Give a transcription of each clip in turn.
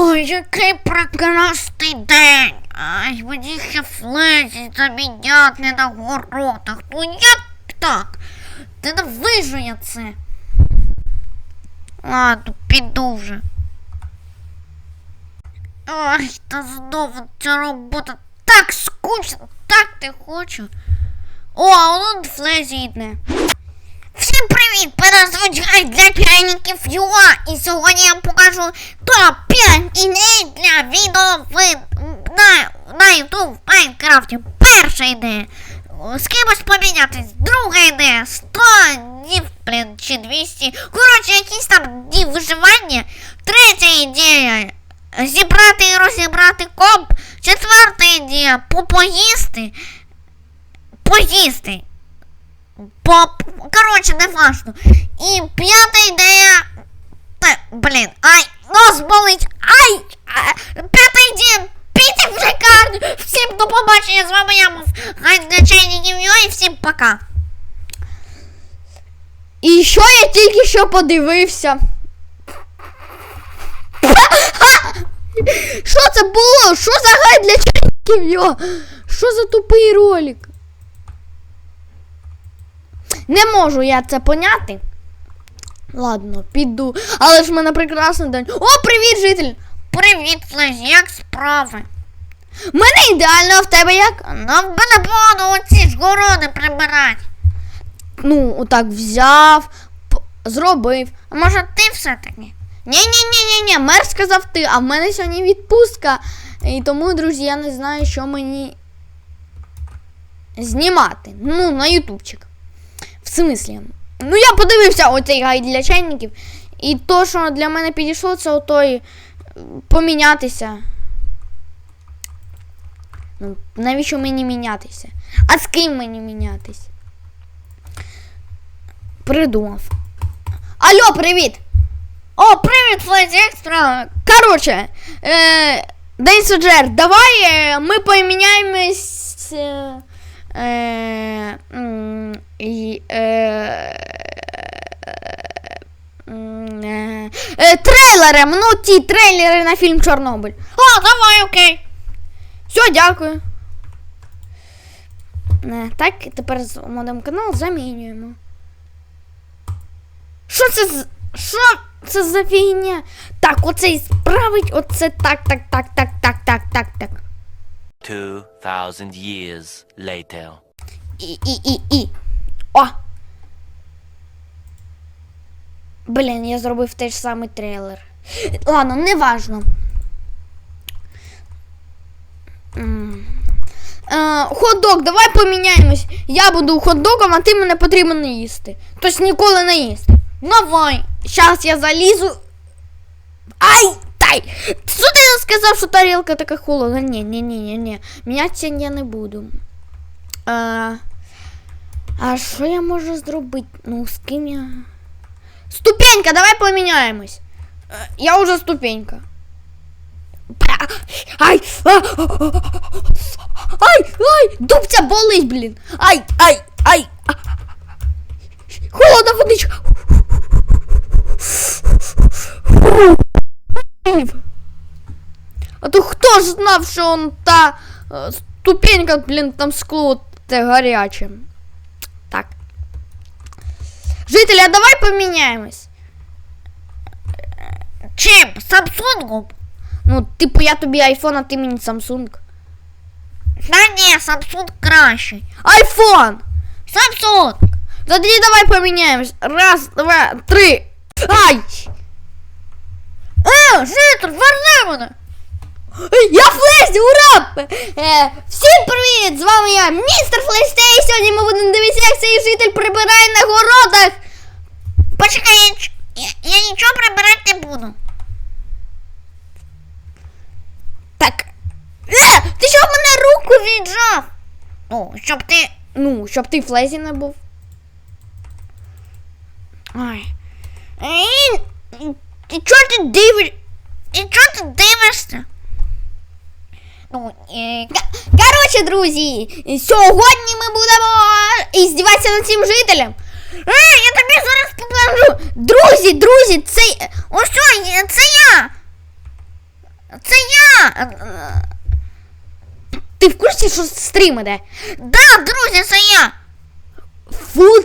Ой, який прекрасний день! Ай, мені ще флезі заміняти на городах. Ну як так? Ненавижу я це. Ладно, піду вже. Ой, та знову ця робота так скучно, так не хочу. О, а он Флезі йде. Всім привіт! Мене звуть Гай для чайників ЮА. І сьогодні я покажу топ-5 ідей для відео в, на, на YouTube в Майнкрафті. Перша ідея. З кимось помінятись. Друга ідея. 100 днів, блін, чи 200. Коротше, якісь там дні виживання. Третя ідея. Зібрати і розібрати комп. Четверта ідея. Попоїсти. Поїсти. По... Коротше, не важно. І п'ята ідея. Та, блін, ай, нос болить. Ай! П'ята ідея. Пійте в лікарню. Всім до побачення. З вами я був Гай для чайників і всім пока. І що я тільки що подивився? Що це було? Що за гай для чайників? Що за тупий ролик? Не можу я це поняти. Ладно, піду. Але ж в мене прекрасний день. О, привіт, житель! Привіт, Флезі, як справи? В Мене ідеально, а в тебе як? Нам би не було оці ж городи прибирати. Ну, отак взяв, зробив. А може ти все-таки? Ні-ні-ні-ні-ні, мер сказав ти, а в мене сьогодні відпустка. І тому, друзі, я не знаю, що мені знімати. Ну, на ютубчик. В смислі. Ну, я подивився оцей гайд для чайників. І то, що для мене підійшло, це отой е, помінятися. Ну, навіщо мені мінятися? А з ким мені мінятися? Придумав. Алло, привіт! О, привіт, Флезі, як справи? Короче, е, День Соджер, давай е, ми поміняємось. Е, е, м, і, е, е, е, трейлером, ну ті трейлери на фільм Чорнобиль. О, давай, окей. Все, дякую. Так, тепер з модем канал замінюємо. Що це з. Що це за фігня? Так, оцей справить, оце так, так, так, так, так, так, так, так. 2,000 years later. І, і, і, і. О! Блін, я зробив той ж самий трейлер. Ладно, неважно. М. Е, хот-дог, давай поміняємось. Я буду хот-догом, а ти мене потрібно не їсти. Тобто ніколи не їсти. Давай. Зараз я залізу. Ай! Тай! Що ти сказав, що тарілка така холодна? Ні, ні, ні, ні, ні. Мінятися я не буду. А, а що я можу зробити? Ну, з ким я. Ступенька, давай поміняємось. Е, Я уже ступенька. Ай! Ай! Ай! Дубця болить, блін! Ай! Ай! Ай! Холодна водичка! А то хто ж знав, що он та е, ступенька, блін, там скло те гаряче. Так. Жителі, а давай поміняємось. Чим? Самсунгом? Ну, типу, я тобі айфон, а ти мені Samsung. Та ні, Samsung кращий. Айфон! Samsung! Тоді давай поміняємось. Раз, два, три. Ай! Е, житель, верни мене! Я Флесі, ура! Е, всім привіт! З вами я, містер Флейстей. Сьогодні ми будемо дивитися, як цей житель прибирає на городах. Почекай, я, я, я нічого прибирати не буду. Так. Е, ти що в мене руку Віджав! Ну, щоб ти. Ну, щоб ти Флезі не був. Ай. І, і, і чого ти дивиш? І чого ти дивишся? Ну, і, Коротше, друзі, сьогодні ми будемо іздіватися над цим жителем. Е, я тобі зараз покажу. Друзі, друзі, це. Ось що, це я. е, Ти в курсі, що стрім іде? Да, друзі, це я. Фу,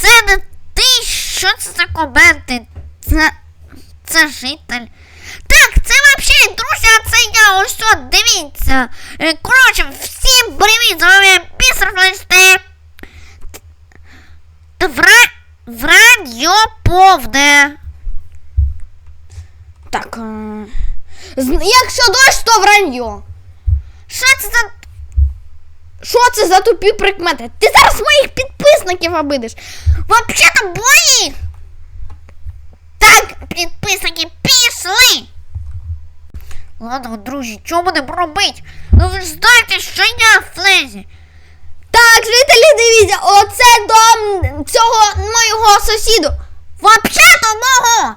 Це не ти. Що це за коменти? Це. Це житель. Так, це взагалі, друзі, я. Ось що, дивіться. Е, Коротше, всім привіт, з вами Пісер Флесте. Вра... Враньо повне. Так. е, Якщо дощ, то враньо. Що це за. Що це за тупі прикмети? Ти зараз моїх підписників обидиш. Вообще-то бої! Так, підписники пішли! Ладно, друзі, що будемо робити? Ну ви ж знаєте, що я в Флезі. Так, жителі, дивіться, оце дом цього моєго сусіду. Вообще-то мого!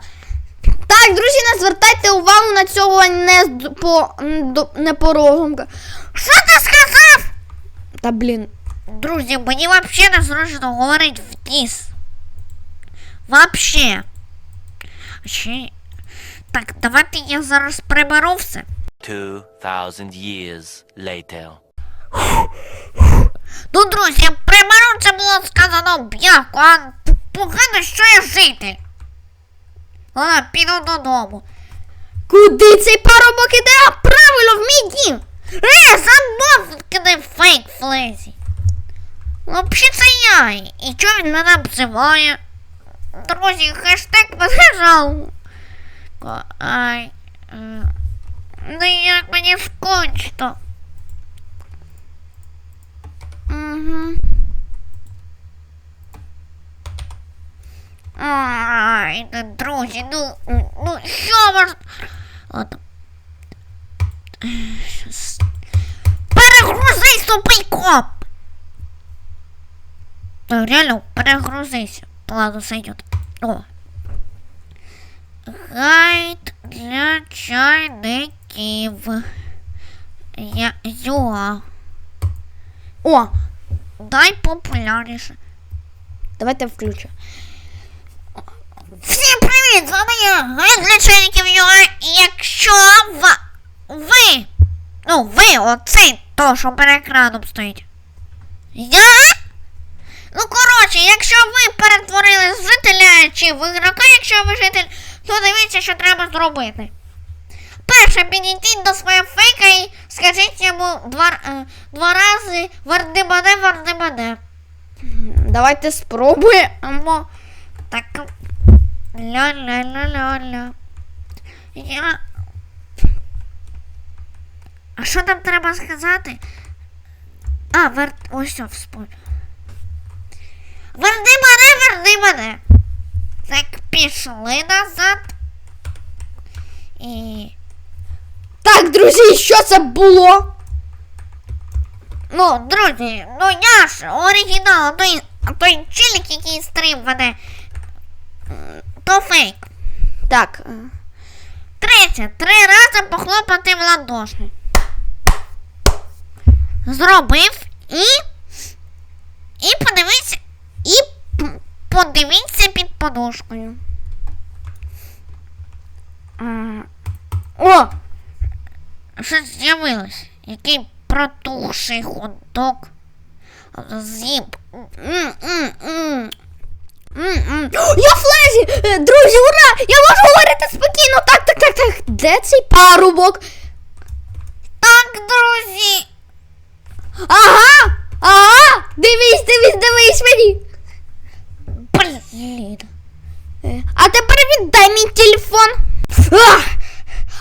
Так, друзі, не звертайте увагу на цього не, по, до- Що ти сказав? Та блін. Друзі, мені вообще не зручно говорити в ніс. Вообще. Ще... Так, давайте я зараз приберу все. Two thousand years later. Ну, друзі, приберу це було сказано м'яко, а погано, що я житель. Ладно, піду додому. Куди цей парубок іде? А правильно, в мій дім. Е, забув кидай фейк флезі. Взагалі це я. І чого він мене обзиває? Друзі, хештег побежав. Ай. Ну як мені скучно. Угу. Ай, друзі, ну, ну що вас. Ладно. Щас. Перегрузись, тупий коп! Ну, реально, перегрузись. Ладно, сойдет. О. Гайд для чайників. Я Юа. О, Дай популярніше. давайте включу. Всім привіт! З вами я, для чайників Юа. І якщо ви, ну ви, оцей, то, що перед екраном стоїть. Я? Ну, коротше, якщо ви перетворили з жителя чи в ігрока, якщо ви житель, то дивіться, що треба зробити. Перше, підійдіть до свого фейка і скажіть йому два, е, два рази верни мене, верни мене. Давайте спробуємо. Так. Ля-ля-ля-ля-ля. Я. А що там треба сказати? А, вер... ось все, вспомнив. Верни мене, верни мене. Так, пішли назад. І. Так, друзі, що це було? Ну, друзі, ну я ж оригінал, той, той челік, який стрим мене. То фейк. Так. Третє. Три рази похлопати в ладоші. Зробив і. І подушкою. О, Щось з'явилось. Який протухший хот-дог. М-м. Я флезі! Е, Друзі, ура! Я можу говорити спокійно. Так, так, так, так. Де цей парубок? Так, друзі. Ага! Ага! Дивись, дивись, дивись мені. Блін. Е, А тепер віддай мій телефон.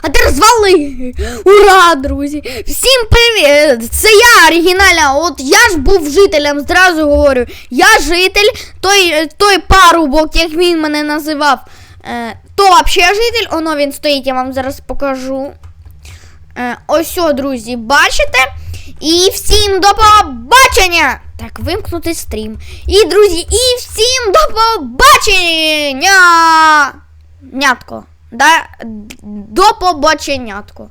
А ти розвали. Ура, друзі! Всім привіт! Це я оригінальна. От я ж був жителем, зразу говорю. Я житель, той, е, той парубок, як він мене називав. Е, то взагалі житель, оно він стоїть, я вам зараз покажу. Ось, о, друзі, бачите? І всім до побачення! Так, вимкнути стрім. І, друзі, і всім до побачення! Нятко. Да? До побаченятко.